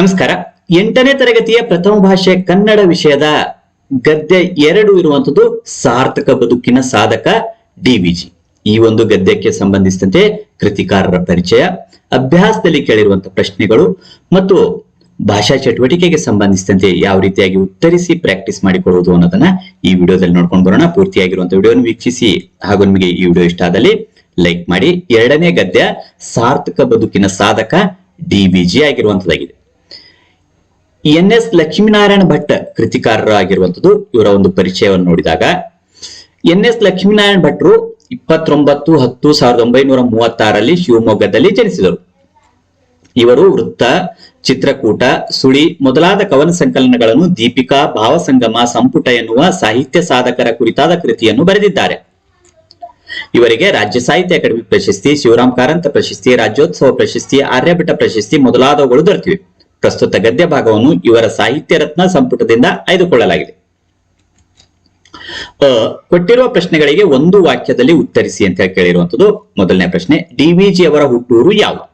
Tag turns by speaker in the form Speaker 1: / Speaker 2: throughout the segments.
Speaker 1: ನಮಸ್ಕಾರ. ಎಂಟನೇ ತರಗತಿಯ ಪ್ರಥಮ ಭಾಷೆ ಕನ್ನಡ ವಿಷಯದ ಗದ್ಯ ಎರಡು ಇರುವಂತದ್ದು ಸಾರ್ಥಕ ಬದುಕಿನ ಸಾಧಕ ಡಿವಿಜಿ ಈ ಒಂದು ಗದ್ಯಕ್ಕೆ ಸಂಬಂಧಿಸಿದಂತೆ ಕೃತಿಕಾರರ ಪರಿಚಯ, ಅಭ್ಯಾಸದಲ್ಲಿ ಕೇಳಿರುವಂತಹ ಪ್ರಶ್ನೆಗಳು ಮತ್ತು ಭಾಷಾ ಚಟುವಟಿಕೆಗೆ ಸಂಬಂಧಿಸಿದಂತೆ ಯಾವ ರೀತಿಯಾಗಿ ಉತ್ತರಿಸಿ ಪ್ರಾಕ್ಟೀಸ್ ಮಾಡಿಕೊಳ್ಳುವುದು ಅನ್ನೋದನ್ನ ಈ ವಿಡಿಯೋದಲ್ಲಿ ನೋಡ್ಕೊಂಡು ಬರೋಣ. ಪೂರ್ತಿಯಾಗಿರುವಂತಹ ವಿಡಿಯೋನ ವೀಕ್ಷಿಸಿ ಹಾಗೂ ನಿಮಗೆ ಈ ವಿಡಿಯೋ ಇಷ್ಟ ಆದಲ್ಲಿ ಲೈಕ್ ಮಾಡಿ. ಎರಡನೇ ಗದ್ಯ, ಸಾರ್ಥಕ ಬದುಕಿನ ಸಾಧಕ ಡಿವಿಜಿ ಆಗಿರುವಂತದ್ದಾಗಿದೆ ಎನ್ ಎಸ್ ಲಕ್ಷ್ಮೀನಾರಾಯಣ ಭಟ್ ಕೃತಿಕಾರರು ಆಗಿರುವಂತದ್ದು ಇವರ ಒಂದು ಪರಿಚಯವನ್ನು ನೋಡಿದಾಗ. ಎನ್ ಎಸ್ ಲಕ್ಷ್ಮೀನಾರಾಯಣ ಭಟ್ರು ಇಪ್ಪತ್ತೊಂಬತ್ತು ಹತ್ತು ಸಾವಿರದ ಒಂಬೈನೂರ ಮೂವತ್ತಾರಲ್ಲಿ ಶಿವಮೊಗ್ಗದಲ್ಲಿ ಜನಿಸಿದರು. ಇವರು ವೃತ್ತ, ಚಿತ್ರಕೂಟ, ಸುಳಿ ಮೊದಲಾದ ಕವನ ಸಂಕಲನಗಳನ್ನು ದೀಪಿಕಾ, ಭಾವಸಂಗಮ, ಸಂಪುಟ ಎನ್ನುವ ಸಾಹಿತ್ಯ ಸಾಧಕರ ಕುರಿತಾದ ಕೃತಿಯನ್ನು ಬರೆದಿದ್ದಾರೆ. ಇವರಿಗೆ ರಾಜ್ಯ ಸಾಹಿತ್ಯ ಅಕಾಡೆಮಿ ಪ್ರಶಸ್ತಿ, ಶಿವರಾಮ್ ಕಾರಂತ ಪ್ರಶಸ್ತಿ, ರಾಜ್ಯೋತ್ಸವ ಪ್ರಶಸ್ತಿ ಆರ್ಯಭಟ ಪ್ರಶಸ್ತಿ ಮೊದಲಾದವುಗಳು ದೊರೆತಿವೆ. ಪ್ರಸ್ತುತ ಗದ್ಯ ಭಾಗವನ್ನು ಇವರ ಸಾಹಿತ್ಯ ರತ್ನ ಸಂಪುಟದಿಂದ ಆಯ್ದುಕೊಳ್ಳಲಾಗಿದೆ. ಕೊಟ್ಟಿರುವ ಪ್ರಶ್ನೆಗಳಿಗೆ ಒಂದು ವಾಕ್ಯದಲ್ಲಿ ಉತ್ತರಿಸಿ ಅಂತ ಹೇಳಿ ಕೇಳಿರುವಂತದ್ದು ಮೊದಲನೇ ಪ್ರಶ್ನೆ ಡಿವಿಜಿ ಅವರ ಹುಟ್ಟೂರು ಯಾವುದು?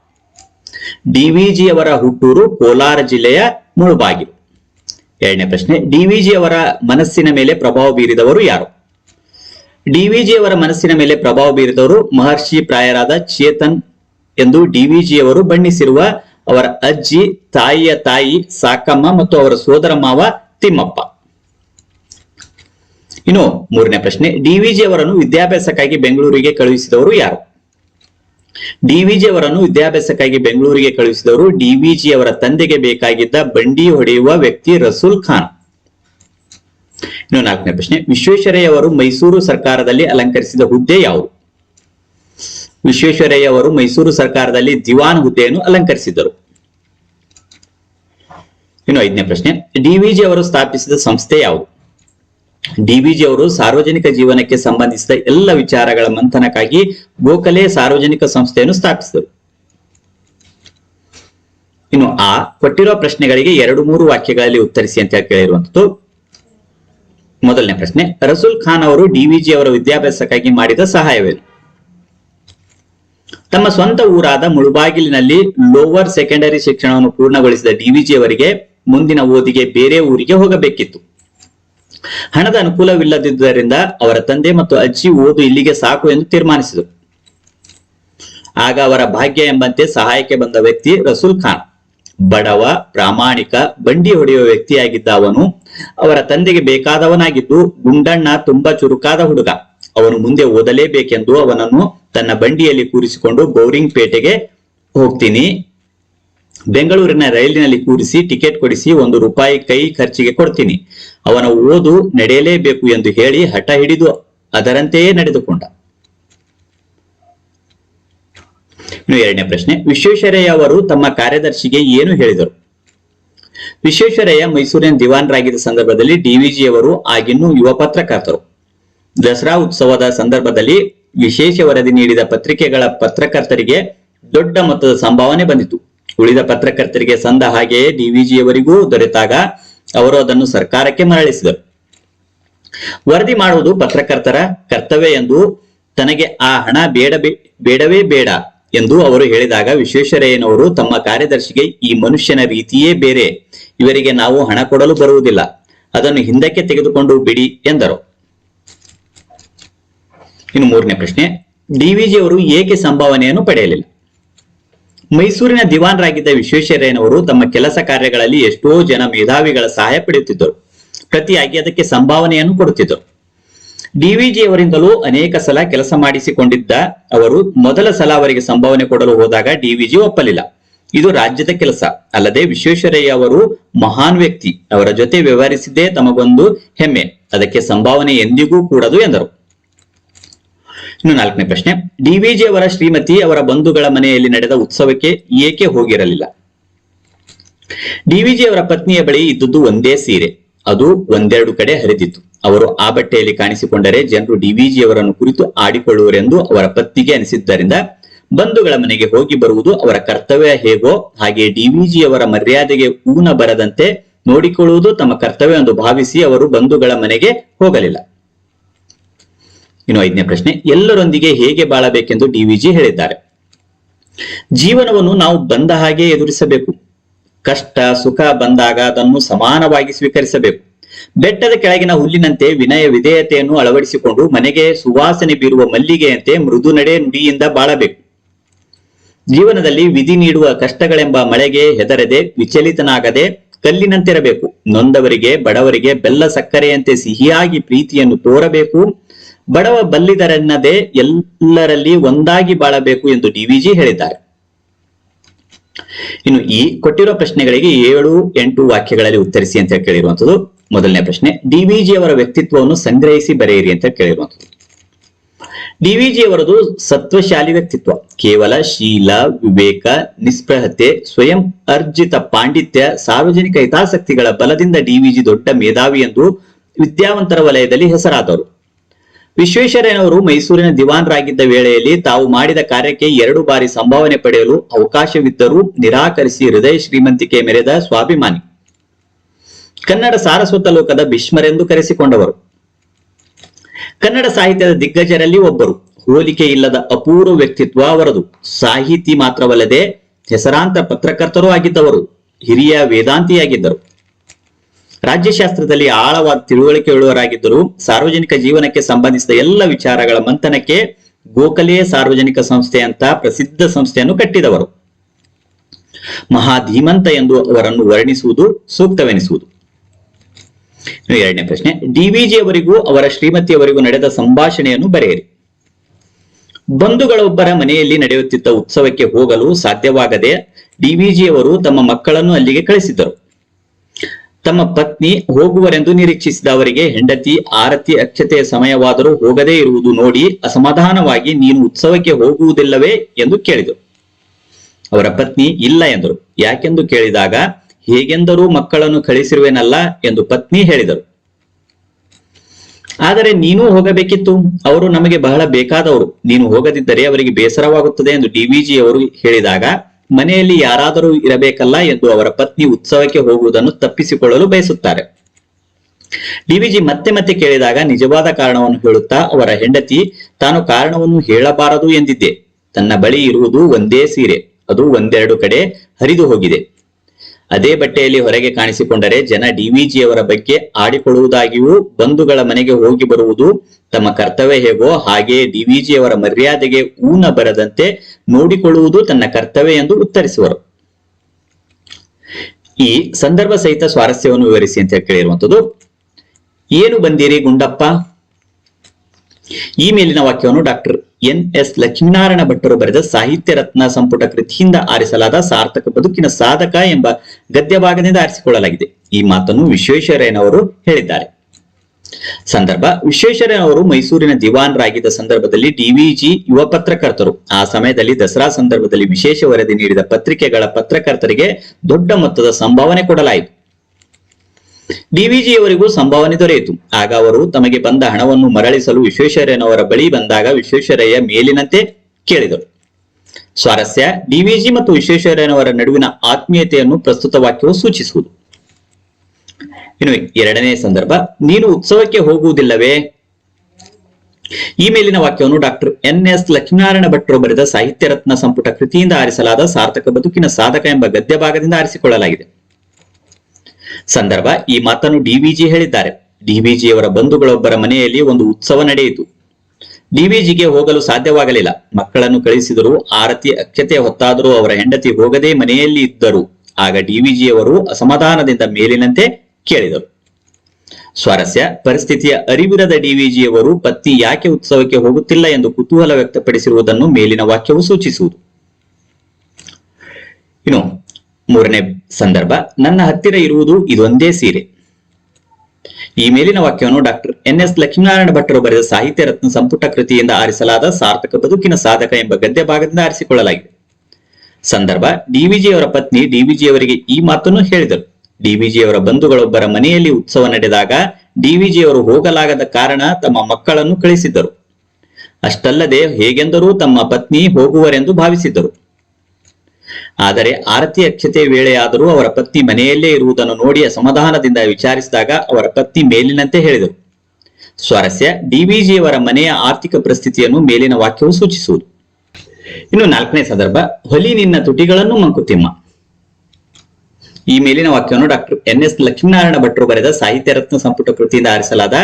Speaker 1: ಡಿವಿಜಿ ಅವರ ಹುಟ್ಟೂರು ಕೋಲಾರ ಜಿಲ್ಲೆಯ ಮುಳುಬಾಗಿಲು. ಎರಡನೇ ಪ್ರಶ್ನೆ ಡಿವಿಜಿ ಅವರ ಮನಸ್ಸಿನ ಮೇಲೆ ಪ್ರಭಾವ ಬೀರಿದವರು ಯಾರು? ಡಿವಿಜಿ ಅವರ ಮನಸ್ಸಿನ ಮೇಲೆ ಪ್ರಭಾವ ಬೀರಿದವರು ಮಹರ್ಷಿ ಪ್ರಾಯರಾದ ಚೇತನ್ ಎಂದು ಡಿವಿಜಿ ಅವರು ಬಣ್ಣಿಸಿರುವ ಅವರ ಅಜ್ಜಿ, ತಾಯಿಯ ತಾಯಿ ಸಾಕಮ್ಮ ಮತ್ತು ಅವರ ಸೋದರ ಮಾವ ತಿಮ್ಮಪ್ಪ. ಇನ್ನು ಮೂರನೇ ಪ್ರಶ್ನೆ ಡಿವಿಜಿ ಅವರನ್ನು ವಿದ್ಯಾಭ್ಯಾಸಕ್ಕಾಗಿ ಬೆಂಗಳೂರಿಗೆ ಕಳುಹಿಸಿದವರು ಯಾರು? ಡಿವಿಜಿ ಅವರನ್ನು ವಿದ್ಯಾಭ್ಯಾಸಕ್ಕಾಗಿ ಬೆಂಗಳೂರಿಗೆ ಕಳುಹಿಸಿದವರು ಡಿವಿಜಿ ಅವರ ತಂದೆಗೆ ಬೇಕಾಗಿದ್ದ ಬಂಡಿ ಹೊಡೆಯುವ ವ್ಯಕ್ತಿ ರಸೂಲ್ ಖಾನ್. ಇನ್ನು ನಾಲ್ಕನೇ ಪ್ರಶ್ನೆ ವಿಶ್ವೇಶ್ವರಯ್ಯ ಅವರು ಮೈಸೂರು ಸರ್ಕಾರದಲ್ಲಿ ಅಲಂಕರಿಸಿದ ಹುದ್ದೆ ಯಾವುದು? ವಿಶ್ವೇಶ್ವರಯ್ಯ ಅವರು ಮೈಸೂರು ಸರ್ಕಾರದಲ್ಲಿ ದಿವಾನ್ ಹುದ್ದೆಯನ್ನು ಅಲಂಕರಿಸಿದರು ಇನ್ನು ಐದನೇ ಪ್ರಶ್ನೆ. ಡಿವಿಜಿ ಅವರು ಸ್ಥಾಪಿಸಿದ ಸಂಸ್ಥೆ ಯಾವುದು? ಡಿವಿಜಿ ಅವರು ಸಾರ್ವಜನಿಕ ಜೀವನಕ್ಕೆ ಸಂಬಂಧಿಸಿದ ಎಲ್ಲ ವಿಚಾರಗಳ ಮಂಥನಕ್ಕಾಗಿ ಗೋಖಲೆ ಸಾರ್ವಜನಿಕ ಸಂಸ್ಥೆಯನ್ನು ಸ್ಥಾಪಿಸಿದರು. ಇನ್ನು ಆ ಕೊಟ್ಟಿರುವ ಪ್ರಶ್ನೆಗಳಿಗೆ ಎರಡು ಮೂರು ವಾಕ್ಯಗಳಲ್ಲಿ ಉತ್ತರಿಸಿ ಅಂತ ಕೇಳಿರುವಂತದ್ದು ಮೊದಲನೇ ಪ್ರಶ್ನೆ, ರಸೂಲ್ ಖಾನ್ ಅವರು ಡಿವಿಜಿ ಅವರ ವಿದ್ಯಾಭ್ಯಾಸಕ್ಕಾಗಿ ಮಾಡಿದ ಸಹಾಯವೇನು? ತಮ್ಮ ಸ್ವಂತ ಊರಾದ ಮುಳುಬಾಗಿಲಿನಲ್ಲಿ ಲೋವರ್ ಸೆಕೆಂಡರಿ ಶಿಕ್ಷಣವನ್ನು ಪೂರ್ಣಗೊಳಿಸಿದ ಡಿವಿಜಿ ಅವರಿಗೆ ಮುಂದಿನ ಓದಿಗೆ ಬೇರೆ ಊರಿಗೆ ಹೋಗಬೇಕಿತ್ತು. ಹಣದ ಅನುಕೂಲವಿಲ್ಲದಿದ್ದರಿಂದ ಅವರ ತಂದೆ ಮತ್ತು ಅಜ್ಜಿ ಓದು ಇಲ್ಲಿಗೆ ಸಾಕು ಎಂದು ತೀರ್ಮಾನಿಸಿದರು. ಆಗ ಅವರ ಭಾಗ್ಯ ಎಂಬಂತೆ ಸಹಾಯಕ್ಕೆ ಬಂದ ವ್ಯಕ್ತಿ ರಸೂಲ್ ಖಾನ್. ಬಡವ, ಪ್ರಾಮಾಣಿಕ, ಬಂಡಿ ಹೊಡೆಯುವ ವ್ಯಕ್ತಿಯಾಗಿದ್ದ ಅವನು ಅವರ ತಂದೆಗೆ ಬೇಕಾದವನಾಗಿದ್ದು ಗುಂಡಣ್ಣ ತುಂಬಾ ಚುರುಕಾದ ಹುಡುಗ. ಅವನು ಮುಂದೆ ಓದಲೇಬೇಕೆಂದು ಅವನನ್ನು ತನ್ನ ಬಂಡಿಯಲ್ಲಿ ಕೂರಿಸಿಕೊಂಡು ಗೌರಿಂಗ್ ಪೇಟೆಗೆ ಹೋಗ್ತೀನಿ ಬೆಂಗಳೂರಿನ ರೈಲಿನಲ್ಲಿ ಕೂರಿಸಿ ಟಿಕೆಟ್ ಕೊಡಿಸಿ ಒಂದು ರೂಪಾಯಿ ಕೈ ಖರ್ಚಿಗೆ ಕೊಡ್ತೀನಿ. ಅವನ ಓದು ನಡೆಯಲೇಬೇಕು ಎಂದು ಹೇಳಿ ಹಠ ಹಿಡಿದು ಅದರಂತೆಯೇ ನಡೆದುಕೊಂಡ. ಇನ್ನು ಎರಡನೇ ಪ್ರಶ್ನೆ, ವಿಶ್ವೇಶ್ವರಯ್ಯ ಅವರು ತಮ್ಮ ಕಾರ್ಯದರ್ಶಿಗೆ ಏನು ಹೇಳಿದರು? ವಿಶ್ವೇಶ್ವರಯ್ಯ ಮೈಸೂರಿನ ದಿವಾನರಾಗಿದ್ದ ಸಂದರ್ಭದಲ್ಲಿ ಡಿವಿಜಿ ಅವರು ಆಗಿನ್ನೂ ಯುವ ಪತ್ರಕರ್ತರು. ದಸರಾ ಉತ್ಸವದ ಸಂದರ್ಭದಲ್ಲಿ ವಿಶೇಷ ವರದಿ ನೀಡಿದ ಪತ್ರಿಕೆಗಳ ಪತ್ರಕರ್ತರಿಗೆ ದೊಡ್ಡ ಮೊತ್ತದ ಸಂಭಾವನೆ ಬಂದಿತು ಉಳಿದ ಪತ್ರಕರ್ತರಿಗೆ ಸಂದ ಹಾಗೆಯೇ ಡಿವಿಜಿಯವರಿಗೂ ದೊರೆತಾಗ ಅವರು ಅದನ್ನು ಸರ್ಕಾರಕ್ಕೆ ಮರಳಿಸಿದರು. ವರದಿ ಮಾಡುವುದು ಪತ್ರಕರ್ತರ ಕರ್ತವ್ಯ ಎಂದು ತನಗೆ ಆ ಹಣ ಬೇಡ ಬೇಡವೇ ಬೇಡ ಎಂದು ಅವರು ಹೇಳಿದಾಗ ವಿಶ್ವೇಶ್ವರಯ್ಯನವರು ತಮ್ಮ ಕಾರ್ಯದರ್ಶಿಗೆ ಈ ಮನುಷ್ಯನ ರೀತಿಯೇ ಬೇರೆ, ಇವರಿಗೆ ನಾವು ಹಣ ಕೊಡಲು ಬರುವುದಿಲ್ಲ, ಅದನ್ನು ಹಿಂದಕ್ಕೆ ತೆಗೆದುಕೊಂಡು ಬಿಡಿ ಎಂದರು. ಇನ್ನು ಮೂರನೇ ಪ್ರಶ್ನೆ ಡಿವಿಜಿ ಅವರು ಏಕೆ ಸಂಭಾವನೆಯನ್ನು ಪಡೆಯಲಿಲ್ಲ? ಮೈಸೂರಿನ ದಿವಾನರಾಗಿದ್ದ ವಿಶ್ವೇಶ್ವರಯ್ಯನವರು ತಮ್ಮ ಕೆಲಸ ಕಾರ್ಯಗಳಲ್ಲಿ ಎಷ್ಟೋ ಜನ ಮೇಧಾವಿಗಳ ಸಹಾಯ ಪಡೆಯುತ್ತಿದ್ದರು. ಪ್ರತಿಯಾಗಿ ಅದಕ್ಕೆ ಸಂಭಾವನೆಯನ್ನು ಕೊಡುತ್ತಿದ್ದರು. ಡಿವಿಜಿ ಅವರಿಂದಲೂ ಅನೇಕ ಸಲ ಕೆಲಸ ಮಾಡಿಸಿಕೊಂಡಿದ್ದ ಅವರು ಮೊದಲ ಸಲ ಅವರಿಗೆ ಸಂಭಾವನೆ ಕೊಡಲು ಹೋದಾಗ ಡಿವಿಜಿ ಒಪ್ಪಲಿಲ್ಲ. ಇದು ರಾಜ್ಯದ ಕೆಲಸ. ಅಲ್ಲದೆ ವಿಶ್ವೇಶ್ವರಯ್ಯ ಅವರು ಮಹಾನ್ ವ್ಯಕ್ತಿ. ಅವರ ಜೊತೆ ವ್ಯವಹರಿಸಿದ್ದೇ ತಮಗೊಂದು ಹೆಮ್ಮೆ. ಅದಕ್ಕೆ ಸಂಭಾವನೆ ಎಂದಿಗೂ ಕೂಡದು ಎಂದರು. ಇನ್ನು ನಾಲ್ಕನೇ ಪ್ರಶ್ನೆ ಡಿವಿಜಿ ಅವರ ಶ್ರೀಮತಿ ಅವರ ಬಂಧುಗಳ ಮನೆಯಲ್ಲಿ ನಡೆದ ಉತ್ಸವಕ್ಕೆ ಏಕೆ ಹೋಗಿರಲಿಲ್ಲ? ಡಿವಿಜಿ ಅವರ ಪತ್ನಿಯ ಬಳಿ ಇದ್ದುದು ಒಂದೇ ಸೀರೆ, ಅದು ಒಂದೆರಡು ಕಡೆ ಹರಿದಿತ್ತು. ಅವರು ಆ ಬಟ್ಟೆಯಲ್ಲಿ ಕಾಣಿಸಿಕೊಂಡರೆ ಜನರು ಡಿವಿಜಿ ಅವರನ್ನು ಕುರಿತು ಆಡಿಕೊಳ್ಳುವರೆಂದು ಅವರ ಪತ್ನಿಗೆ ಅನಿಸಿದ್ದರಿಂದ ಬಂಧುಗಳ ಮನೆಗೆ ಹೋಗಿ ಬರುವುದು ಅವರ ಕರ್ತವ್ಯ ಹೇಗೋ ಹಾಗೆ ಡಿವಿಜಿ ಅವರ ಮರ್ಯಾದೆಗೆ ಊನ ಬರದಂತೆ ನೋಡಿಕೊಳ್ಳುವುದು ತಮ್ಮ ಕರ್ತವ್ಯ ಎಂದು ಭಾವಿಸಿ ಅವರು ಬಂಧುಗಳ ಮನೆಗೆ ಹೋಗಲಿಲ್ಲ. ಇನ್ನು ಐದನೇ ಪ್ರಶ್ನೆ, ಎಲ್ಲರೊಂದಿಗೆ ಹೇಗೆ ಬಾಳಬೇಕೆಂದು ಡಿವಿಜಿ ಹೇಳಿದ್ದಾರೆ. ಜೀವನವನ್ನು ನಾವು ಬಂದ ಹಾಗೆ ಎದುರಿಸಬೇಕು. ಕಷ್ಟ, ಸುಖ ಬಂದಾಗ ಅದನ್ನು ಸಮಾನವಾಗಿ ಸ್ವೀಕರಿಸಬೇಕು. ಬೆಟ್ಟದ ಕೆಳಗಿನ ಹುಲ್ಲಿನಂತೆ ವಿನಯ ವಿಧೇಯತೆಯನ್ನು ಅಳವಡಿಸಿಕೊಂಡು ಮನೆಗೆ ಸುವಾಸನೆ ಬೀರುವ ಮಲ್ಲಿಗೆಯಂತೆ ಮೃದು ನಡೆ ನುಡಿಯಿಂದ ಬಾಳಬೇಕು. ಜೀವನದಲ್ಲಿ ವಿಧಿ ನೀಡುವ ಕಷ್ಟಗಳೆಂಬ ಮಳೆಗೆ ಹೆದರದೆ, ವಿಚಲಿತನಾಗದೆ ಕಲ್ಲಿನಂತಿರಬೇಕು. ನೊಂದವರಿಗೆ, ಬಡವರಿಗೆ ಬೆಲ್ಲ ಸಕ್ಕರೆಯಂತೆ ಸಿಹಿಯಾಗಿ ಪ್ರೀತಿಯನ್ನು ತೋರಬೇಕು. ಬಡವ ಬಲ್ಲಿದರೆನ್ನದೆ ಎಲ್ಲರಲ್ಲಿ ಒಂದಾಗಿ ಬಾಳಬೇಕು ಎಂದು ಡಿವಿಜಿ ಹೇಳಿದ್ದಾರೆ. ಇನ್ನು ಈ ಕೊಟ್ಟಿರೋ ಪ್ರಶ್ನೆಗಳಿಗೆ ಏಳು, ಎಂಟು ವಾಕ್ಯಗಳಲ್ಲಿ ಉತ್ತರಿಸಿ ಅಂತ ಕೇಳಿರುವಂತದ್ದು ಮೊದಲನೇ ಪ್ರಶ್ನೆ. ಡಿವಿಜಿ ಅವರ ವ್ಯಕ್ತಿತ್ವವನ್ನು ಸಂಗ್ರಹಿಸಿ ಬರೆಯಿರಿ ಅಂತ ಕೇಳಿರುವಂತದ್ದು ಡಿವಿಜಿ ಅವರದು ಸತ್ವಶಾಲಿ ವ್ಯಕ್ತಿತ್ವ. ಕೇವಲ ಶೀಲ, ವಿವೇಕ, ನಿಸ್ಪೃಹತೆ, ಸ್ವಯಂ ಅರ್ಜಿತ ಪಾಂಡಿತ್ಯ, ಸಾರ್ವಜನಿಕ ಹಿತಾಸಕ್ತಿಗಳ ಬಲದಿಂದ ಡಿವಿಜಿ ದೊಡ್ಡ ಮೇಧಾವಿ ಎಂದು ವಿದ್ಯಾವಂತರ ವಲಯದಲ್ಲಿ ಹೆಸರಾದವರು. ವಿಶ್ವೇಶ್ವರಯ್ಯನವರು ಮೈಸೂರಿನ ದಿವಾನ್ರಾಗಿದ್ದ ವೇಳೆಯಲ್ಲಿ ತಾವು ಮಾಡಿದ ಕಾರ್ಯಕ್ಕೆ ಎರಡು ಬಾರಿ ಸಂಭಾವನೆ ಪಡೆಯಲು ಅವಕಾಶವಿದ್ದರೂ ನಿರಾಕರಿಸಿ ಹೃದಯ ಶ್ರೀಮಂತಿಕೆ ಮೆರೆದ ಸ್ವಾಭಿಮಾನಿ. ಕನ್ನಡ ಸಾರಸ್ವತ ಲೋಕದ ಭೀಷ್ಮರೆಂದು ಕರೆಸಿಕೊಂಡವರು. ಕನ್ನಡ ಸಾಹಿತ್ಯದ ದಿಗ್ಗಜರಲ್ಲಿ ಒಬ್ಬರು. ಹೋಲಿಕೆ ಇಲ್ಲದ ಅಪೂರ್ವ ವ್ಯಕ್ತಿತ್ವ ಅವರದು. ಸಾಹಿತಿ ಮಾತ್ರವಲ್ಲದೆ ಹೆಸರಾಂತ ಪತ್ರಕರ್ತರೂ ಆಗಿದ್ದವರು. ಹಿರಿಯ ವೇದಾಂತಿಯಾಗಿದ್ದರು. ರಾಜ್ಯಶಾಸ್ತ್ರದಲ್ಲಿ ಆಳವಾದ ತಿಳುವಳಿಕೆಯುಳ್ಳವರಾಗಿದ್ದರು ಸಾರ್ವಜನಿಕ ಜೀವನಕ್ಕೆ ಸಂಬಂಧಿಸಿದ ಎಲ್ಲ ವಿಚಾರಗಳ ಮಂಥನಕ್ಕೆ ಗೋಖಲೆ ಸಾರ್ವಜನಿಕ ಸಂಸ್ಥೆ ಅಂತ ಪ್ರಸಿದ್ಧ ಸಂಸ್ಥೆಯನ್ನು ಕಟ್ಟಿದವರು. ಮಹಾಧೀಮಂತ ಎಂದು ಅವರನ್ನು ವರ್ಣಿಸುವುದು, ಸೂಕ್ತವೆನಿಸುವುದು. ಎರಡನೇ ಪ್ರಶ್ನೆ ಡಿವಿಜಿ ಅವರಿಗೂ ಅವರ ಶ್ರೀಮತಿಯವರಿಗೂ ನಡೆದ ಸಂಭಾಷಣೆಯನ್ನು ಬರೆಯಿರಿ. ಬಂಧುಗಳೊಬ್ಬರ ಮನೆಯಲ್ಲಿ ನಡೆಯುತ್ತಿದ್ದ ಉತ್ಸವಕ್ಕೆ ಹೋಗಲು ಸಾಧ್ಯವಾಗದೆ ಡಿವಿಜಿ ಅವರು ತಮ್ಮ ಮಕ್ಕಳನ್ನು ಅಲ್ಲಿಗೆ ಕಳಿಸಿದ್ದರು. ತಮ್ಮ ಪತ್ನಿ ಹೋಗುವರೆಂದು ನಿರೀಕ್ಷಿಸಿದ ಅವರಿಗೆ ಹೆಂಡತಿ, ಆರತಿ, ಅಕ್ಷತೆಯ ಸಮಯವಾದರೂ ಹೋಗದೇ ಇರುವುದು ನೋಡಿ ಅಸಮಾಧಾನವಾಗಿ ನೀನು ಉತ್ಸವಕ್ಕೆ ಹೋಗುವುದಿಲ್ಲವೇ ಎಂದು ಕೇಳಿದರು. ಅವರ ಪತ್ನಿ, ಇಲ್ಲ ಎಂದರು. ಯಾಕೆಂದು ಕೇಳಿದಾಗ, ಹೇಗೆಂದರೂ ಮಕ್ಕಳನ್ನು ಕಳಿಸಿರುವೆನಲ್ಲ ಎಂದು ಪತ್ನಿ ಹೇಳಿದರು. ಆದರೆ ನೀನೂ ಹೋಗಬೇಕಿತ್ತು. ಅವರು ನಮಗೆ ಬಹಳ ಬೇಕಾದವರು. ನೀನು ಹೋಗದಿದ್ದರೆ ಅವರಿಗೆ ಬೇಸರವಾಗುತ್ತದೆ ಎಂದು ಡಿವಿಜಿ ಅವರು ಹೇಳಿದಾಗ ಮನೆಯಲ್ಲಿ ಯಾರಾದರೂ ಇರಬೇಕಲ್ಲ ಎಂದು ಅವರ ಪತ್ನಿ ಉತ್ಸವಕ್ಕೆ ಹೋಗುವುದನ್ನು ತಪ್ಪಿಸಿಕೊಳ್ಳಲು ಬಯಸುತ್ತಾರೆ. ಡಿವಿಜಿ ಮತ್ತೆ ಮತ್ತೆ ಕೇಳಿದಾಗ ನಿಜವಾದ ಕಾರಣವನ್ನು ಹೇಳುತ್ತಾ ಅವರ ಹೆಂಡತಿ, ತಾನು ಕಾರಣವನ್ನು ಹೇಳಬಾರದು ಎಂದಿದ್ದೆ. ತನ್ನ ಬಳಿ ಇರುವುದು ಒಂದೇ ಸೀರೆ, ಅದು ಒಂದೆರಡು ಕಡೆ ಹರಿದು ಹೋಗಿದೆ. ಅದೇ ಬಟ್ಟೆಯಲ್ಲಿ ಹೊರಗೆ ಕಾಣಿಸಿಕೊಂಡರೆ ಜನ ಡಿವಿಜಿಯವರ ಬಗ್ಗೆ ಆಡಿಕೊಳ್ಳುವುದಾಗಿಯೂ ಬಂಧುಗಳ ಮನೆಗೆ ಹೋಗಿ ಬರುವುದು ತಮ್ಮ ಕರ್ತವ್ಯ ಹೇಗೋ ಹಾಗೆ ಡಿವಿಜಿಯವರ ಮರ್ಯಾದೆಗೆ ಊನ ಬರದಂತೆ ನೋಡಿಕೊಳ್ಳುವುದು ತನ್ನ ಕರ್ತವ್ಯ ಎಂದು ಉತ್ತರಿಸುವರು. ಈ ಸಂದರ್ಭ ಸಹಿತ ಸ್ವಾರಸ್ಯವನ್ನು ವಿವರಿಸಿ ಅಂತ ಕೇಳಿರುವಂತದ್ದು ಏನು ಬಂದಿರಿ ಗುಂಡಪ್ಪ? ಈ ಮೇಲಿನ ವಾಕ್ಯವನ್ನು ಡಾಕ್ಟರ್ ಎನ್ ಎಸ್ ಲಕ್ಷ್ಮೀನಾರಾಯಣ ಭಟ್ಟರು ಬರೆದ ಸಾಹಿತ್ಯ ರತ್ನ ಸಂಪುಟ ಕೃತಿಯಿಂದ ಆರಿಸಲಾದ ಸಾರ್ಥಕ ಬದುಕಿನ ಸಾಧಕ ಎಂಬ ಗದ್ಯ ಭಾಗದಿಂದ ಆರಿಸಿಕೊಳ್ಳಲಾಗಿದೆ. ಈ ಮಾತನ್ನು ವಿಶ್ವೇಶ್ವರಯ್ಯನವರು ಹೇಳಿದ್ದಾರೆ. ಸಂದರ್ಭ, ವಿಶ್ವೇಶ್ವರಯ್ಯನವರು ಮೈಸೂರಿನ ದಿವಾನ್ರಾಗಿದ್ದ ಸಂದರ್ಭದಲ್ಲಿ ಡಿವಿಜಿ ಯುವ ಪತ್ರಕರ್ತರು. ಆ ಸಮಯದಲ್ಲಿ ದಸರಾ ಸಂದರ್ಭದಲ್ಲಿ ವಿಶೇಷ ವರದಿ ನೀಡಿದ ಪತ್ರಿಕೆಗಳ ಪತ್ರಕರ್ತರಿಗೆ ದೊಡ್ಡ ಮೊತ್ತದ ಸಂಭಾವನೆ ಕೊಡಲಾಯಿತು. ಡಿವಿಜಿಯವರಿಗೂ ಸಂಭಾವನೆ ದೊರೆಯಿತು. ಆಗ ಅವರು ತಮಗೆ ಬಂದ ಹಣವನ್ನು ಮರಳಿಸಲು ವಿಶ್ವೇಶ್ವರಯ್ಯನವರ ಬಳಿ ಬಂದಾಗ ವಿಶ್ವೇಶ್ವರಯ್ಯ ಮೇಲಿನಂತೆ ಕೇಳಿದರು. ಸ್ವಾರಸ್ಯ ಡಿವಿಜಿ ಮತ್ತು ವಿಶ್ವೇಶ್ವರಯ್ಯನವರ ನಡುವಿನ ಆತ್ಮೀಯತೆಯನ್ನು ಪ್ರಸ್ತುತ ವಾಕ್ಯವು ಸೂಚಿಸುವುದು. ಇನ್ನು ಎರಡನೇ ಸಂದರ್ಭ, ನೀನು ಉತ್ಸವಕ್ಕೆ ಹೋಗುವುದಿಲ್ಲವೇ? ಈ ಮೇಲಿನ ವಾಕ್ಯವನ್ನು ಡಾಕ್ಟರ್ ಎನ್ ಎಸ್ ಲಕ್ಷ್ಮೀನಾರಾಯಣ ಭಟ್ರು ಬರೆದ ಸಾಹಿತ್ಯ ರತ್ನ ಸಂಪುಟ ಕೃತಿಯಿಂದ ಆರಿಸಲಾದ ಸಾರ್ಥಕ ಬದುಕಿನ ಸಾಧಕ ಎಂಬ ಗದ್ಯ ಭಾಗದಿಂದ ಆರಿಸಿಕೊಳ್ಳಲಾಗಿದೆ. ಸಂದರ್ಭ ಈ ಮಾತನ್ನು ಡಿವಿಜಿ ಹೇಳಿದ್ದಾರೆ. ಡಿವಿಜಿಯವರ ಬಂಧುಗಳೊಬ್ಬರ ಮನೆಯಲ್ಲಿ ಒಂದು ಉತ್ಸವ ನಡೆಯಿತು. ಡಿವಿಜಿಗೆ ಹೋಗಲು ಸಾಧ್ಯವಾಗಲಿಲ್ಲ. ಮಕ್ಕಳನ್ನು ಕಳಿಸಿದರು ಆರತಿ ಅಕ್ಷತೆ ಹೊತ್ತಾದರೂ ಅವರ ಹೆಂಡತಿ ಹೋಗದೆ ಮನೆಯಲ್ಲಿ ಇದ್ದರು. ಆಗ ಡಿವಿಜಿಯವರು ಅಸಮಾಧಾನದಿಂದ ಮೇಲಿನಂತೆ ಕೇಳಿದರು. ಸ್ವಾರಸ್ಯ, ಪರಿಸ್ಥಿತಿಯ ಅರಿವಿರದ ಡಿವಿಜಿಯವರು ಪತ್ನಿ ಯಾಕೆ ಉತ್ಸವಕ್ಕೆ ಹೋಗುತ್ತಿಲ್ಲ ಎಂದು ಕುತೂಹಲ ವ್ಯಕ್ತಪಡಿಸಿರುವುದನ್ನು ಮೇಲಿನ ವಾಕ್ಯವು ಸೂಚಿಸುವುದು. ಇನ್ನು ಮೂರನೇ ಸಂದರ್ಭ, ನನ್ನ ಹತ್ತಿರ ಇರುವುದು ಇದೊಂದೇ ಸೀರೆ. ಈ ಮೇಲಿನ ವಾಕ್ಯವನ್ನು ಡಾಕ್ಟರ್ ಎನ್ ಎಸ್ ಲಕ್ಷ್ಮೀನಾರಾಯಣ ಭಟ್ಟರು ಬರೆದ ಸಾಹಿತ್ಯ ರತ್ನ ಸಂಪುಟ ಕೃತಿಯಿಂದ ಆರಿಸಲಾದ ಸಾರ್ಥಕ ಬದುಕಿನ ಸಾಧಕ ಎಂಬ ಗದ್ಯ ಭಾಗದಿಂದ ಆರಿಸಿಕೊಳ್ಳಲಾಗಿದೆ. ಸಂದರ್ಭ ಡಿವಿಜಿ ಅವರ ಪತ್ನಿ ಡಿವಿಜಿ ಅವರಿಗೆ ಈ ಮಾತನ್ನು ಹೇಳಿದರು. ಡಿವಿಜಿ ಅವರ ಬಂಧುಗಳೊಬ್ಬರ ಮನೆಯಲ್ಲಿ ಉತ್ಸವ ನಡೆದಾಗ ಡಿವಿಜಿ ಅವರು ಹೋಗಲಾಗದ ಕಾರಣ ತಮ್ಮ ಮಕ್ಕಳನ್ನು ಕಳಿಸಿದ್ದರು. ಅಷ್ಟಲ್ಲದೆ ಹೇಗೆಂದರೂ ತಮ್ಮ ಪತ್ನಿ ಹೋಗುವರೆಂದು ಭಾವಿಸಿದ್ದರು. ಆದರೆ ಆರತಿ ಅಕ್ಷತೆ ವೇಳೆಯಾದರೂ ಅವರ ಪತ್ನಿ ಮನೆಯಲ್ಲೇ ಇರುವುದನ್ನು ನೋಡಿ ಅಸಮಾಧಾನದಿಂದ ವಿಚಾರಿಸಿದಾಗ ಅವರ ಪತ್ನಿ ಮೇಲಿನಂತೆ ಹೇಳಿದರು. ಸ್ವಾರಸ್ಯ ಡಿವಿಜಿಯವರ ಮನೆಯ ಆರ್ಥಿಕ ಪರಿಸ್ಥಿತಿಯನ್ನು ಮೇಲಿನ ವಾಕ್ಯವು ಸೂಚಿಸುವುದು. ಇನ್ನು ನಾಲ್ಕನೇ ಸಂದರ್ಭ, ಹೊಲಿ ನಿನ್ನ ತುಟಿಗಳನ್ನು ಮಂಕುತಿಮ್ಮ. ಈ ಮೇಲಿನ ವಾಕ್ಯವನ್ನು ಡಾಕ್ಟರ್ ಎನ್ ಎಸ್ ಲಕ್ಷ್ಮೀನಾರಾಯಣ ಭಟ್ರು ಬರೆದ ಸಾಹಿತ್ಯ ರತ್ನ ಸಂಪುಟ ಕೃತಿಯಿಂದ ಆರಿಸಲಾದ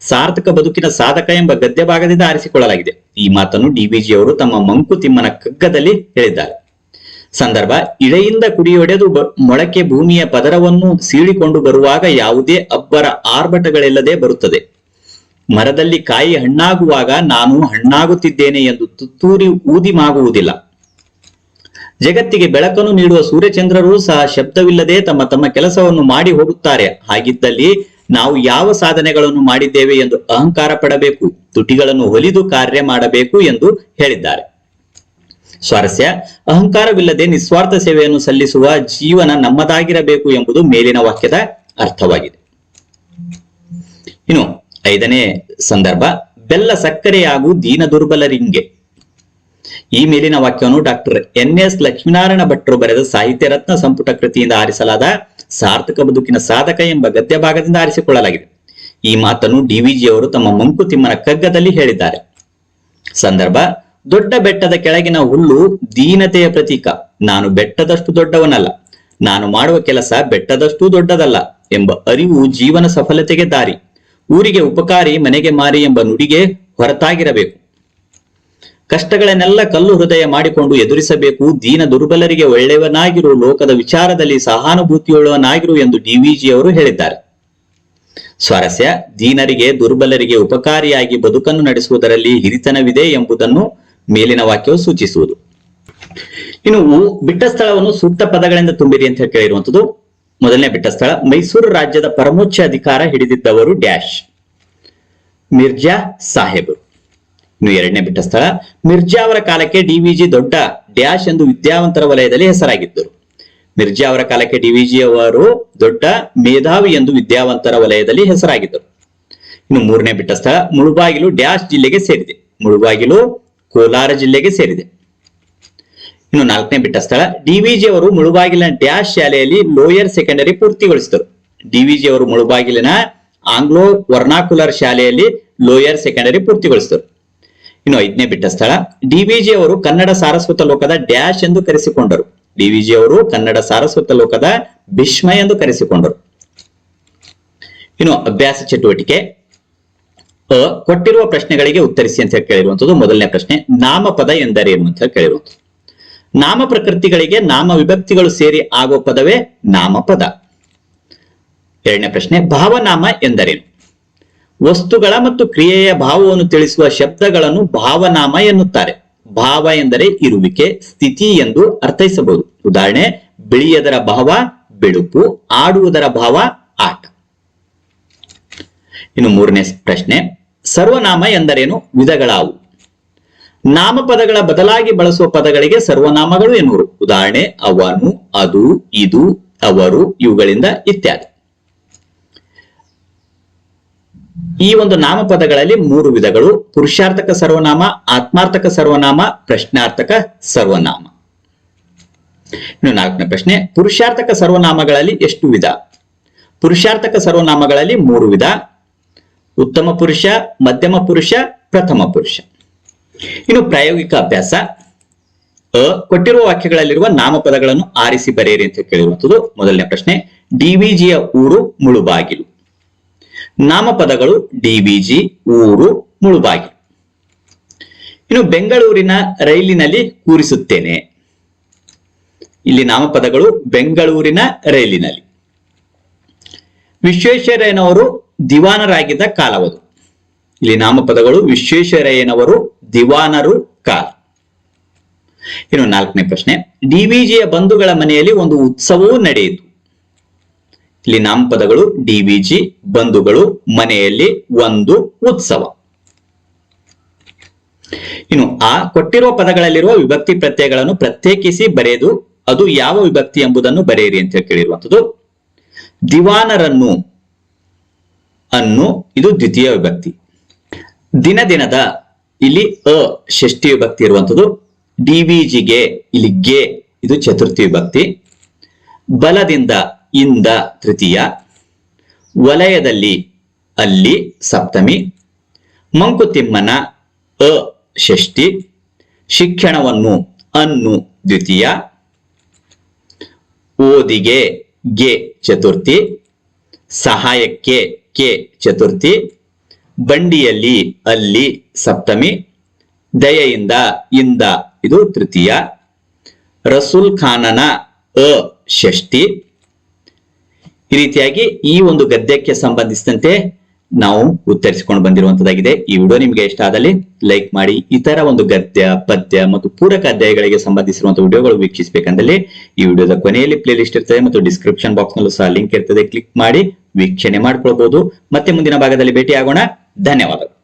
Speaker 1: ಸಾರ್ಥಕ ಬದುಕಿನ ಸಾಧಕ ಎಂಬ ಗದ್ಯ ಭಾಗದಿಂದ ಆರಿಸಿಕೊಳ್ಳಲಾಗಿದೆ. ಈ ಮಾತನ್ನು ಡಿವಿಜಿ ಅವರು ತಮ್ಮ ಮಂಕುತಿಮ್ಮನ ಕಗ್ಗದಲ್ಲಿ ಹೇಳಿದ್ದಾರೆ. ಸಂದರ್ಭ ಇಳೆಯಿಂದ ಕುಡಿಯೊಡೆದು ಮೊಳಕೆ ಭೂಮಿಯ ಪದರವನ್ನು ಸೀಳಿಕೊಂಡು ಬರುವಾಗ ಯಾವುದೇ ಅಬ್ಬರ ಆರ್ಭಟಗಳಿಲ್ಲದೆ ಬರುತ್ತದೆ. ಮರದಲ್ಲಿ ಕಾಯಿ ಹಣ್ಣಾಗುವಾಗ ನಾನು ಹಣ್ಣಾಗುತ್ತಿದ್ದೇನೆ ಎಂದು ತುತ್ತೂರಿ ಊದಿ ಮಾಗುವುದಿಲ್ಲ. ಜಗತ್ತಿಗೆ ಬೆಳಕನ್ನು ನೀಡುವ ಸೂರ್ಯಚಂದ್ರರು ಸಹ ಶಬ್ದವಿಲ್ಲದೆ ತಮ್ಮ ತಮ್ಮ ಕೆಲಸವನ್ನು ಮಾಡಿ ಹೋಗುತ್ತಾರೆ. ಹಾಗಿದ್ದಲ್ಲಿ ನಾವು ಯಾವ ಸಾಧನೆಗಳನ್ನು ಮಾಡಿದ್ದೇವೆ ಎಂದು ಅಹಂಕಾರ ಪಡಬೇಕು, ತುಟಿಗಳನ್ನು ಹೊಲಿದು ಕಾರ್ಯ ಮಾಡಬೇಕು ಎಂದು ಹೇಳಿದ್ದಾರೆ. ಸ್ವಾರಸ್ಯ. ಅಹಂಕಾರವಿಲ್ಲದೆ ನಿಸ್ವಾರ್ಥ ಸೇವೆಯನ್ನು ಸಲ್ಲಿಸುವ ಜೀವನ ನಮ್ಮದಾಗಿರಬೇಕು ಎಂಬುದು ಮೇಲಿನ ವಾಕ್ಯದ ಅರ್ಥವಾಗಿದೆ. ಇನ್ನು ಐದನೇ ಸಂದರ್ಭ, ಬೆಲ್ಲ ಸಕ್ಕರೆ ಹಾಗೂ ದೀನ ದುರ್ಬಲರಿಂಗೆ ಈ ಮೇಲಿನ ವಾಕ್ಯವನ್ನು ಡಾಕ್ಟರ್ ಎನ್ ಎಸ್ ಲಕ್ಷ್ಮೀನಾರಾಯಣ ಭಟ್ರು ಬರೆದ ಸಾಹಿತ್ಯ ರತ್ನ ಸಂಪುಟ ಕೃತಿಯಿಂದ ಆರಿಸಲಾದ ಸಾರ್ಥಕ ಬದುಕಿನ ಸಾಧಕ ಎಂಬ ಗದ್ಯ ಭಾಗದಿಂದ ಆರಿಸಿಕೊಳ್ಳಲಾಗಿದೆ. ಈ ಮಾತನ್ನು ಡಿವಿಜಿ ಅವರು ತಮ್ಮ ಮಂಕುತಿಮ್ಮನ ಕಗ್ಗದಲ್ಲಿ ಹೇಳಿದ್ದಾರೆ. ಸಂದರ್ಭ ದೊಡ್ಡ ಬೆಟ್ಟದ ಕೆಳಗಿನ ಹುಲ್ಲು ದೀನತೆಯ ಪ್ರತೀಕ. ನಾನು ಬೆಟ್ಟದಷ್ಟು ದೊಡ್ಡವನಲ್ಲ. ನಾನು ಮಾಡುವ ಕೆಲಸ ಬೆಟ್ಟದಷ್ಟು ದೊಡ್ಡದಲ್ಲ ಎಂಬ ಅರಿವು ಜೀವನ ಸಫಲತೆಗೆ ದಾರಿ. ಊರಿಗೆ ಉಪಕಾರಿ ಮನೆಗೆ ಮಾರಿ ಎಂಬ ನುಡಿಗೆ ಹೊರತಾಗಿರಬೇಕು. ಕಷ್ಟಗಳನ್ನೆಲ್ಲ ಕಲ್ಲು ಹೃದಯ ಮಾಡಿಕೊಂಡು ಎದುರಿಸಬೇಕು. ದೀನ ದುರ್ಬಲರಿಗೆ ಒಳ್ಳೆಯವನಾಗಿರು, ಲೋಕದ ವಿಚಾರದಲ್ಲಿ ಸಹಾನುಭೂತಿಯುಳ್ಳವನಾಗಿರು ಎಂದು ಡಿವಿಜಿ ಅವರು ಹೇಳಿದ್ದಾರೆ. ಸ್ವಾರಸ್ಯ, ದೀನರಿಗೆ, ದುರ್ಬಲರಿಗೆ ಉಪಕಾರಿಯಾಗಿ ಬದುಕನ್ನು ನಡೆಸುವುದರಲ್ಲಿ ಹಿರಿತನವಿದೆ ಎಂಬುದನ್ನು ಮೇಲಿನ ವಾಕ್ಯವು ಸೂಚಿಸುವುದು. ಇನ್ನು ಬಿಟ್ಟ ಸ್ಥಳವನ್ನು ಸೂಕ್ತ ಪದಗಳಿಂದ ತುಂಬಿರಿ ಅಂತ ಕೇಳಿರುವಂತದ್ದು ಮೊದಲನೇ ಬಿಟ್ಟ ಸ್ಥಳ, ಮೈಸೂರು ರಾಜ್ಯದ ಪರಮೋಚ್ಚ ಅಧಿಕಾರ ಹಿಡಿದಿದ್ದವರು ಡ್ಯಾಶ್. ಮಿರ್ಜಾ ಸಾಹೇಬರು ಇನ್ನು ಎರಡನೇ ಬಿಟ್ಟ ಸ್ಥಳ, ಮಿರ್ಜಾ ಅವರ ಕಾಲಕ್ಕೆ ಡಿವಿಜಿ ದೊಡ್ಡ ಡ್ಯಾಶ್ ಎಂದು ವಿದ್ಯಾವಂತರ ವಲಯದಲ್ಲಿ ಹೆಸರಾಗಿದ್ದರು. ಮಿರ್ಜಾ ಅವರ ಕಾಲಕ್ಕೆ ಡಿವಿಜಿ ಅವರು ದೊಡ್ಡ ಮೇಧಾವಿ ಎಂದು ವಿದ್ಯಾವಂತರ ವಲಯದಲ್ಲಿ ಹೆಸರಾಗಿದ್ದರು. ಇನ್ನು ಮೂರನೇ ಬಿಟ್ಟ ಸ್ಥಳ, ಮುಳುಬಾಗಿಲು ಡ್ಯಾಶ್ ಜಿಲ್ಲೆಗೆ ಸೇರಿದೆ. ಮುಳುಬಾಗಿಲು ಕೋಲಾರ ಜಿಲ್ಲೆಗೆ ಸೇರಿದೆ. ಇನ್ನು ನಾಲ್ಕನೇ ಬಿಟ್ಟ ಸ್ಥಳ ಡಿವಿಜಿ ಅವರು ಮುಳುಬಾಗಿಲಿನ ಡ್ಯಾಶ್ ಶಾಲೆಯಲ್ಲಿ ಲೋಯರ್ ಸೆಕೆಂಡರಿ ಪೂರ್ತಿಗೊಳಿಸಿದರು. ಡಿವಿಜಿ ಅವರು ಮುಳುಬಾಗಿಲಿನ ಆಂಗ್ಲೋ ವರ್ನಾಕುಲರ್ ಶಾಲೆಯಲ್ಲಿ ಲೋಯರ್ ಸೆಕೆಂಡರಿ ಪೂರ್ತಿಗೊಳಿಸಿದರು. ಇನ್ನು ಐದನೇ ಬಿಟ್ಟ ಸ್ಥಳ ಡಿವಿಜಿ ಅವರು ಕನ್ನಡ ಸಾರಸ್ವತ ಲೋಕದ ಡ್ಯಾಶ್ ಎಂದು ಕರೆಸಿಕೊಂಡರು. ಡಿವಿಜಿ ಅವರು ಕನ್ನಡ ಸಾರಸ್ವತ ಲೋಕದ ಭೀಷ್ಮ ಎಂದು ಕರೆಸಿಕೊಂಡರು. ಇನ್ನು ಅಭ್ಯಾಸ ಚಟುವಟಿಕೆ ಅ, ಕೊಟ್ಟಿರುವ ಪ್ರಶ್ನೆಗಳಿಗೆ ಉತ್ತರಿಸಿ ಅಂತ ಹೇಳಿ ಕೇಳಿರುವಂತದ್ದು ಮೊದಲನೇ ಪ್ರಶ್ನೆ, ನಾಮಪದ ಎಂದರೇನು ಅಂತ ಹೇಳಿ ಕೇಳಿರುವಂಥದ್ದು. ನಾಮ ಪ್ರಕೃತಿಗಳಿಗೆ ನಾಮ ವಿಭಕ್ತಿಗಳು ಸೇರಿ ಆಗುವ ಪದವೇ ನಾಮಪದ. ಎರಡನೇ ಪ್ರಶ್ನೆ, ಭಾವನಾಮ ಎಂದರೇನು? ವಸ್ತುಗಳ ಮತ್ತು ಕ್ರಿಯೆಯ ಭಾವವನ್ನು ತಿಳಿಸುವ ಶಬ್ದಗಳನ್ನು ಭಾವನಾಮ ಎನ್ನುತ್ತಾರೆ. ಭಾವ ಎಂದರೆ ಇರುವಿಕೆ, ಸ್ಥಿತಿ ಎಂದು ಅರ್ಥೈಸಬಹುದು. ಉದಾಹರಣೆ, ಬಿಳಿಯದರ ಭಾವ ಬೆಳುಪು, ಆಡುವುದರ ಭಾವ ಆಟ. ಇನ್ನು ಮೂರನೇ ಪ್ರಶ್ನೆ ಸರ್ವನಾಮ ಎಂದರೇನು? ವಿಧಗಳಾವು. ನಾಮಪದಗಳ ಬದಲಾಗಿ ಬಳಸುವ ಪದಗಳಿಗೆ ಸರ್ವನಾಮಗಳು ಎನ್ನುವರು. ಉದಾಹರಣೆ, ಅವನು, ಅದು, ಇದು, ಅವರು, ಇವುಗಳಿಂದ ಇತ್ಯಾದಿ. ಈ ಒಂದು ನಾಮಪದಗಳಲ್ಲಿ ಮೂರು ವಿಧಗಳು. ಪುರುಷಾರ್ಥಕ ಸರ್ವನಾಮ, ಆತ್ಮಾರ್ಥಕ ಸರ್ವನಾಮ, ಪ್ರಶ್ನಾರ್ಥಕ ಸರ್ವನಾಮ. ಇನ್ನು ನಾಲ್ಕನೇ ಪ್ರಶ್ನೆ, ಪುರುಷಾರ್ಥಕ ಸರ್ವನಾಮಗಳಲ್ಲಿ ಎಷ್ಟು ವಿಧ? ಪುರುಷಾರ್ಥಕ ಸರ್ವನಾಮಗಳಲ್ಲಿ ಮೂರು ವಿಧ. ಉತ್ತಮ ಪುರುಷ, ಮಧ್ಯಮ ಪುರುಷ, ಪ್ರಥಮ ಪುರುಷ. ಇನ್ನು ಪ್ರಾಯೋಗಿಕ ಅಭ್ಯಾಸ. ಅ, ಕೊಟ್ಟಿರುವ ವಾಕ್ಯಗಳಲ್ಲಿರುವ ನಾಮಪದಗಳನ್ನು ಆರಿಸಿ ಬರೆಯಿರಿ ಅಂತ ಕೇಳಿರುವಂಥದ್ದು ಮೊದಲನೇ ಪ್ರಶ್ನೆ. ಡಿವಿಜಿಯ ಊರು ಮುಳುಬಾಗಿಲು. ನಾಮಪದಗಳು ಡಿವಿಜಿ ಊರು ಮುಳುಬಾಗಿಲು. ಇನ್ನು ಬೆಂಗಳೂರಿನ ರೈಲಿನಲ್ಲಿ ಕೂರಿಸುತ್ತೇನೆ. ಇಲ್ಲಿ ನಾಮಪದಗಳು ಬೆಂಗಳೂರಿನ ರೈಲಿನಲ್ಲಿ. ವಿಶ್ವೇಶ್ವರಯ್ಯನವರು ದಿವಾನರಾಗಿದ್ದ ಕಾಲವದು ಇಲ್ಲಿ ನಾಮಪದಗಳು ವಿಶ್ವೇಶ್ವರಯ್ಯನವರು ದಿವಾನರು ಕಾಲ. ಇನ್ನು ನಾಲ್ಕನೇ ಪ್ರಶ್ನೆ ಡಿವಿಜಿಯ ಬಂಧುಗಳ ಮನೆಯಲ್ಲಿ ಒಂದು ಉತ್ಸವವೂ ನಡೆಯಿತು. ಇಲ್ಲಿ ನಾಮಪದಗಳು ಡಿವಿಜಿ ಬಂಧುಗಳು ಮನೆಯಲ್ಲಿ ಒಂದು ಉತ್ಸವ. ಇನ್ನು ಆ ಕೊಟ್ಟಿರುವ ಪದಗಳಲ್ಲಿರುವ ವಿಭಕ್ತಿ ಪ್ರತ್ಯಯಗಳನ್ನು ಪ್ರತ್ಯೇಕಿಸಿ ಬರೆದು ಅದು ಯಾವ ವಿಭಕ್ತಿ ಎಂಬುದನ್ನು ಬರೆಯಿರಿ ಅಂತ ಕೇಳಿರುವಂಥದ್ದು, ದಿವಾನರನ್ನು ಅನ್ನು ಇದು ದ್ವಿತೀಯ ವಿಭಕ್ತಿ. ದಿನ ದಿನದ ಇಲ್ಲಿ ಅ ಷಷ್ಠಿ ವಿಭಕ್ತಿ ಇರುವಂತದ್ದು. ಡಿವಿಜಿಗೆ ಇಲ್ಲಿ ಗೆ ಇದು ಚತುರ್ಥಿ ವಿಭಕ್ತಿ. ಬಲದಿಂದ ಇಂದ ತೃತೀಯ. ವಲಯದಲ್ಲಿ ಅಲ್ಲಿ ಸಪ್ತಮಿ. ಮಂಕುತಿಮ್ಮನ ಅ ಷಷ್ಠಿ. ಶಿಕ್ಷಣವನ್ನು ಅನ್ನು ದ್ವಿತೀಯ. ಓದಿಗೆ ಗೆ ಚತುರ್ಥಿ. ಸಹಾಯಕ್ಕೆ ಕೆ ಚತುರ್ಥಿ, ಬಂಡಿಯಲ್ಲಿ ಅಲ್ಲಿ ಸಪ್ತಮಿ, ದಯೆಯಿಂದ ಇಂದ ಇದು ತೃತೀಯ, ರಸೂಲ್ ಖಾನನ ಅ ಷಷ್ಠಿ. ಈ ರೀತಿಯಾಗಿ ಈ ಒಂದು ಗದ್ಯಕ್ಕೆ ಸಂಬಂಧಿಸಿದಂತೆ ನಾವು ಉತ್ತರಿಸಿಕೊಂಡು ಬಂದಿರುವಂತದಾಗಿದೆ ಈ ವಿಡಿಯೋ ನಿಮಗೆ ಇಷ್ಟ ಆದಲ್ಲಿ ಲೈಕ್ ಮಾಡಿ, ಇತರ ಒಂದು ಗದ್ಯ, ಪದ್ಯ ಮತ್ತು ಪೂರಕ ಅಧ್ಯಾಯಗಳಿಗೆ ಸಂಬಂಧಿಸಿರುವಂತಹ ವಿಡಿಯೋಗಳು ವೀಕ್ಷಿಸಬೇಕಂದಲ್ಲಿ ಈ ವಿಡಿಯೋದ ಕೊನೆಯಲ್ಲಿ ಪ್ಲೇ ಲಿಸ್ಟ್ ಇರ್ತದೆ ಮತ್ತು ಡಿಸ್ಕ್ರಿಪ್ಷನ್ ಬಾಕ್ಸ್ ನಲ್ಲೂ ಸಹ ಲಿಂಕ್ ಇರ್ತದೆ. ಕ್ಲಿಕ್ ಮಾಡಿ, ವೀಕ್ಷಣೆ ಮಾಡ್ಕೊಳ್ಬಹುದು ಮತ್ತೆ ಮುಂದಿನ ಭಾಗದಲ್ಲಿ ಭೇಟಿ ಆಗೋಣ ಧನ್ಯವಾದಗಳು.